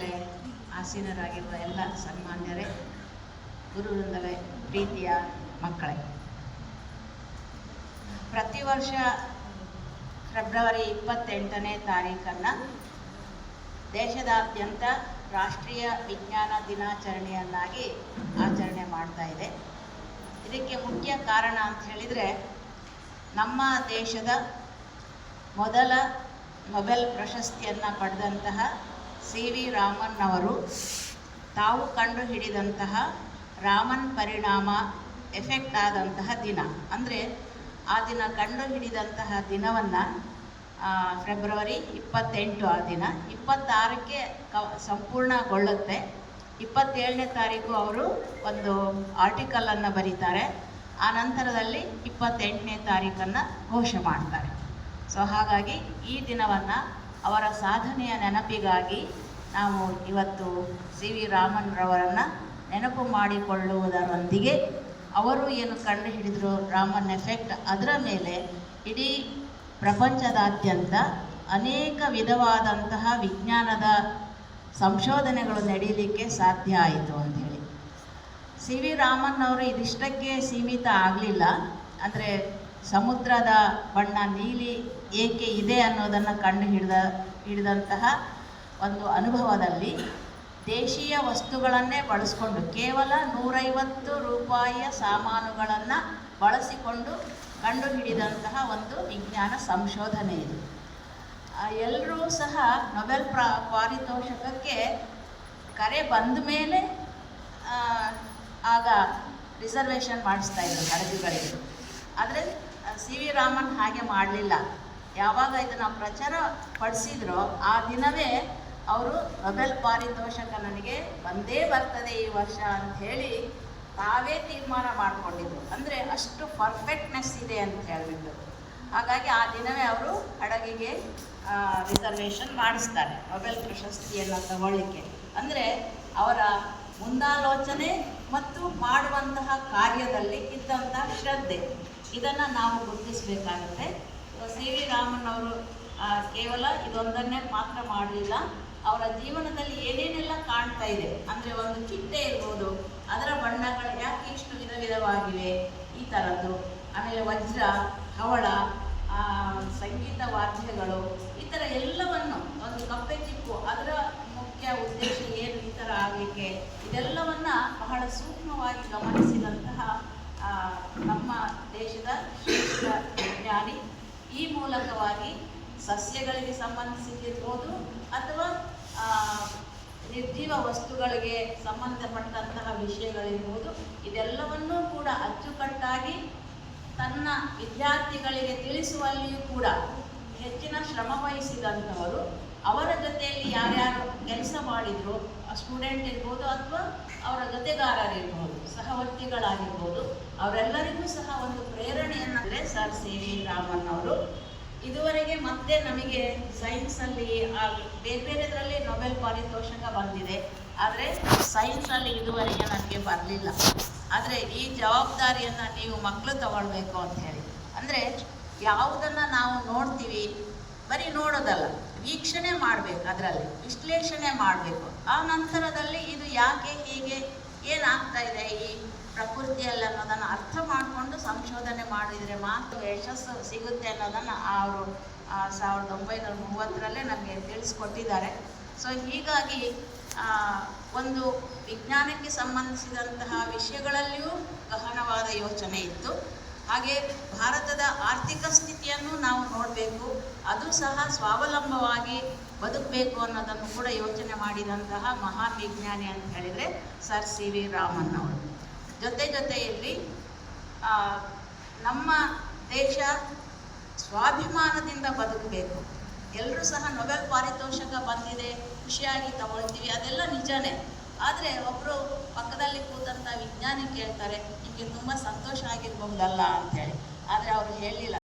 ಮೇಲೆ ಆಸೀನರಾಗಿರುವ ಎಲ್ಲ ಸನ್ಮಾನ್ಯರೇ ಗುರುವೃಂದವೇ ಪ್ರೀತಿಯ ಮಕ್ಕಳೇ. ಪ್ರತಿ ವರ್ಷ ಫೆಬ್ರವರಿ ಇಪ್ಪತ್ತೆಂಟನೇ ತಾರೀಕನ್ನು ದೇಶದಾದ್ಯಂತ ರಾಷ್ಟ್ರೀಯ ವಿಜ್ಞಾನ ದಿನಾಚರಣೆಯನ್ನಾಗಿ ಆಚರಣೆ ಮಾಡ್ತಾ ಇದೆ. ಇದಕ್ಕೆ ಮುಖ್ಯ ಕಾರಣ ಅಂತ ಹೇಳಿದರೆ, ನಮ್ಮ ದೇಶದ ಮೊದಲ ನೊಬೆಲ್ ಪ್ರಶಸ್ತಿಯನ್ನು ಪಡೆದಂತಹ ಸಿ ವಿ ರಾಮನ್ ಅವರು ತಾವು ಕಂಡುಹಿಡಿದಂತಹ ರಾಮನ್ ಪರಿಣಾಮ ಎಫೆಕ್ಟ್ ಆದಂತಹ ದಿನ. ಅಂದರೆ ಆ ದಿನ ಕಂಡುಹಿಡಿದಂತಹ ದಿನವನ್ನು ಫೆಬ್ರವರಿ ಇಪ್ಪತ್ತೆಂಟು ಆ ದಿನ. ಇಪ್ಪತ್ತಾರಕ್ಕೆ ಕ ಸಂಪೂರ್ಣಗೊಳ್ಳುತ್ತೆ. ಇಪ್ಪತ್ತೇಳನೇ ತಾರೀಕು ಅವರು ಒಂದು ಆರ್ಟಿಕಲನ್ನು ಬರೀತಾರೆ. ಆ ನಂತರದಲ್ಲಿ ಇಪ್ಪತ್ತೆಂಟನೇ ತಾರೀಕನ್ನು ಘೋಷ ಮಾಡ್ತಾರೆ. ಸೊ ಹಾಗಾಗಿ ಈ ದಿನವನ್ನು ಅವರ ಸಾಧನೆಯ ನೆನಪಿಗಾಗಿ ನಾವು ಇವತ್ತು ಸಿ ವಿ ರಾಮನ್ರವರನ್ನು ನೆನಪು ಮಾಡಿಕೊಳ್ಳುವುದರೊಂದಿಗೆ ಅವರು ಏನು ಕಂಡು ಹಿಡಿದ್ರು, ರಾಮನ್ ಎಫೆಕ್ಟ್ ಅದರ ಮೇಲೆ ಇಡೀ ಪ್ರಪಂಚದಾದ್ಯಂತ ಅನೇಕ ವಿಧವಾದಂತಹ ವಿಜ್ಞಾನದ ಸಂಶೋಧನೆಗಳು ನಡೀಲಿಕ್ಕೆ ಸಾಧ್ಯ ಆಯಿತು ಅಂಥೇಳಿ. ಸಿ ವಿ ರಾಮನ್ ಅವರು ಇದಿಷ್ಟಕ್ಕೆ ಸೀಮಿತ ಆಗಲಿಲ್ಲ. ಅಂದರೆ ಸಮುದ್ರದ ಬಣ್ಣ ನೀಲಿ ಏಕೆ ಇದೆ ಅನ್ನೋದನ್ನು ಕಂಡು ಹಿಡಿದ, ಹಿಡಿದಂತಹ ಒಂದು ಅನುಭವದಲ್ಲಿ ದೇಶೀಯ ವಸ್ತುಗಳನ್ನೇ ಬಳಸ್ಕೊಂಡು ಕೇವಲ ನೂರೈವತ್ತು ರೂಪಾಯಿಯ ಸಾಮಾನುಗಳನ್ನು ಬಳಸಿಕೊಂಡು ಕಂಡುಹಿಡಿದಂತಹ ಒಂದು ವಿಜ್ಞಾನ ಸಂಶೋಧನೆ ಇದು. ಎಲ್ಲರೂ ಸಹ ನೊಬೆಲ್ ಪ್ರಾ, ಪಾರಿತೋಷಕಕ್ಕೆ ಕರೆ ಬಂದ ಮೇಲೆ ಆಗ ರಿಸರ್ವೇಷನ್ ಮಾಡಿಸ್ತಾ ಇದ್ರು ಹಡಗುಗಳಿಗೆ ಆದರೆ ಸಿ ವಿ ರಾಮನ್ ಹಾಗೆ ಮಾಡಲಿಲ್ಲ. ಯಾವಾಗ ಇದನ್ನು ಪ್ರಚಾರ ಪಡಿಸಿದ್ರೋ ಆ ದಿನವೇ ಅವರು ನೊಬೆಲ್ ಪಾರಿತೋಷಕ ನನಗೆ ಬಂದೇ ಬರ್ತದೆ ಈ ವರ್ಷ ಅಂತ ಹೇಳಿ ತಾವೇ ತೀರ್ಮಾನ ಮಾಡಿಕೊಂಡಿದ್ರು. ಅಂದರೆ ಅಷ್ಟು ಪರ್ಫೆಕ್ಟ್ನೆಸ್ ಇದೆ ಅಂತ ಹೇಳಿಬಿಟ್ಟು. ಹಾಗಾಗಿ ಆ ದಿನವೇ ಅವರು ಹಡಗಿಗೆ ರಿಸರ್ವೇಷನ್ ಮಾಡಿಸ್ತಾರೆ. ನೊಬೆಲ್ ಪ್ರಶಸ್ತಿಯನ್ನು ತಗೊಳ್ಳಿಕ್ಕೆ. ಅಂದರೆ ಅವರ ಮುಂದಾಲೋಚನೆ ಮತ್ತು ಮಾಡುವಂತಹ ಕಾರ್ಯದಲ್ಲಿ ಇದ್ದಂತಹ ಶ್ರದ್ಧೆ. ಇದನ್ನು ನಾವು ಗುರುತಿಸಬೇಕಾಗುತ್ತೆ. ಸಿ ವಿ ರಾಮನ್ ಅವರು ಕೇವಲ ಇದೊಂದನ್ನೇ ಮಾತ್ರ ಮಾಡಲಿಲ್ಲ. ಅವರ ಜೀವನದಲ್ಲಿ ಏನೇನೆಲ್ಲ ಕಾಣ್ತಾ ಇದೆ, ಅಂದರೆ ಒಂದು ಚಿಟ್ಟೆ ಇರ್ಬೋದು, ಅದರ ಬಣ್ಣಗಳು ಯಾಕೆ ಇಷ್ಟು ವಿಧ ವಿಧವಾಗಿವೆ, ಈ ಥರದ್ದು ಆಮೇಲೆ ವಜ್ರ, ಹವಳ ಸಂಗೀತ ವಾದ್ಯಗಳು, ಈ ಥರ ಎಲ್ಲವನ್ನು ಒಂದು ಕಪ್ಪೆ ಚಿಪ್ಪು, ಅದರ ಮುಖ್ಯ ಉದ್ದೇಶ ಏನು, ಈ ಥರ ಆಗಲಿಕ್ಕೆ, ಇದೆಲ್ಲವನ್ನು ಬಹಳ ಸೂಕ್ಷ್ಮವಾಗಿ ಗಮನಿಸಿದಂತಹ ನಮ್ಮ ದೇಶದ ಶ್ರೇಷ್ಠ ವಿಜ್ಞಾನಿ ಈ ಮೂಲಕವಾಗಿ ಸಸ್ಯಗಳಿಗೆ ಸಂಬಂಧಿಸಿದಿರ್ಬೋದು ಅಥವಾ ನಿರ್ಜೀವ ವಸ್ತುಗಳಿಗೆ ಸಂಬಂಧಪಟ್ಟಂತಹ ವಿಷಯಗಳಿರ್ಬೋದು. ಇದೆಲ್ಲವನ್ನೂ ಕೂಡ ಅಚ್ಚುಕಟ್ಟಾಗಿ ತನ್ನ ವಿದ್ಯಾರ್ಥಿಗಳಿಗೆ ತಿಳಿಸುವಲ್ಲಿಯೂ ಕೂಡ ಹೆಚ್ಚಿನ ಶ್ರಮ ವಹಿಸಿದಂಥವರು, ಅವರ ಜೊತೆಯಲ್ಲಿ ಯಾರ್ಯಾರು ಕೆಲಸ ಮಾಡಿದ್ರು ಸ್ಟೂಡೆಂಟ್ ಇರ್ಬೋದು ಅಥವಾ ಅವರ ಜೊತೆಗಾರರಿರ್ಬೋದು, ಸಹವರ್ತಿಗಳಾಗಿರ್ಬೋದು ಅವರೆಲ್ಲರಿಗೂ ಸಹ ಒಂದು ಪ್ರೇರಣೆಯನ್ನಂದರೆ ಸರ್ ಸಿ ವಿ ರಾಮನ್ ಅವರು. ಇದುವರೆಗೆ ಮತ್ತೆ ನಮಗೆ ಸೈನ್ಸಲ್ಲಿ ಬೇರೆ ಬೇರೆದರಲ್ಲಿ ನೊಬೆಲ್ ಪಾರಿತೋಷಕ ಬಂದಿದೆ. ಆದರೆ ಸೈನ್ಸಲ್ಲಿ ಇದುವರೆಗೆ ನನಗೆ ಬರಲಿಲ್ಲ. ಆದರೆ ಈ ಜವಾಬ್ದಾರಿಯನ್ನು ನೀವು ಮಕ್ಕಳು ತಗೊಳ್ಬೇಕು ಅಂತ ಹೇಳಿ. ಅಂದರೆ ಯಾವುದನ್ನು ನಾವು ನೋಡ್ತೀವಿ, ಬರೀ ನೋಡೋದಲ್ಲ, ವೀಕ್ಷಣೆ ಮಾಡಬೇಕು ಅದರಲ್ಲಿ, ವಿಶ್ಲೇಷಣೆ ಮಾಡಬೇಕು. ಆ ನಂತರದಲ್ಲಿ ಇದು ಯಾಕೆ ಹೀಗೆ ಏನಾಗ್ತಾ ಇದೆ ಈ ಪ್ರಕೃತಿಯಲ್ಲಿ ಅನ್ನೋದನ್ನು ಅರ್ಥ ಮಾಡಿಕೊಂಡು ಸಂಶೋಧನೆ ಮಾಡಿದರೆ ಮಾತ್ರ ಯಶಸ್ಸು ಸಿಗುತ್ತೆ ಅನ್ನೋದನ್ನು ಅವರು ಸಾವಿರದ ಒಂಬೈನೂರ ಮೂವತ್ತರಲ್ಲೇ ನಮಗೆ ತಿಳಿಸ್ಕೊಟ್ಟಿದ್ದಾರೆ. ಸೊ ಹೀಗಾಗಿ ಒಂದು ವಿಜ್ಞಾನಕ್ಕೆ ಸಂಬಂಧಿಸಿದಂತಹ ವಿಷಯಗಳಲ್ಲಿಯೂ ಗಹನವಾದ ಯೋಚನೆ ಇತ್ತು. ಹಾಗೆ ಭಾರತದ ಆರ್ಥಿಕ ಸ್ಥಿತಿಯನ್ನು ನಾವು ನೋಡಬೇಕು, ಅದು ಸಹ ಸ್ವಾವಲಂಬವಾಗಿ ಬದುಕಬೇಕು ಅನ್ನೋದನ್ನು ಕೂಡ ಯೋಚನೆ ಮಾಡಿದಂತಹ ಮಹಾನ್ ವಿಜ್ಞಾನಿ ಅಂತ ಹೇಳಿದರೆ ಸರ್ ಸಿ ವಿ ರಾಮನ್ ಅವರು. ಜೊತೆ ಜೊತೆಯಲ್ಲಿ ನಮ್ಮ ದೇಶ ಸ್ವಾಭಿಮಾನದಿಂದ ಬದುಕಬೇಕು. ಎಲ್ಲರೂ ಸಹ ನೊಬೆಲ್ ಪಾರಿತೋಷಕ ಬಂದಿದೆ, ಖುಷಿಯಾಗಿ ತಗೊಳ್ತೀವಿ, ಅದೆಲ್ಲ ನಿಜನೇ. ಆದರೆ ಒಬ್ಬರು ಪಕ್ಕದಲ್ಲಿ ಕೂತಂಥ ವಿಜ್ಞಾನಿ ಕೇಳ್ತಾರೆ, ನಿಮಗೆ ತುಂಬ ಸಂತೋಷ ಆಗಿರಬಹುದಲ್ಲ? ಅಂತೇಳಿ ಆದರೆ ಅವರು ಹೇಳಲಿಲ್ಲ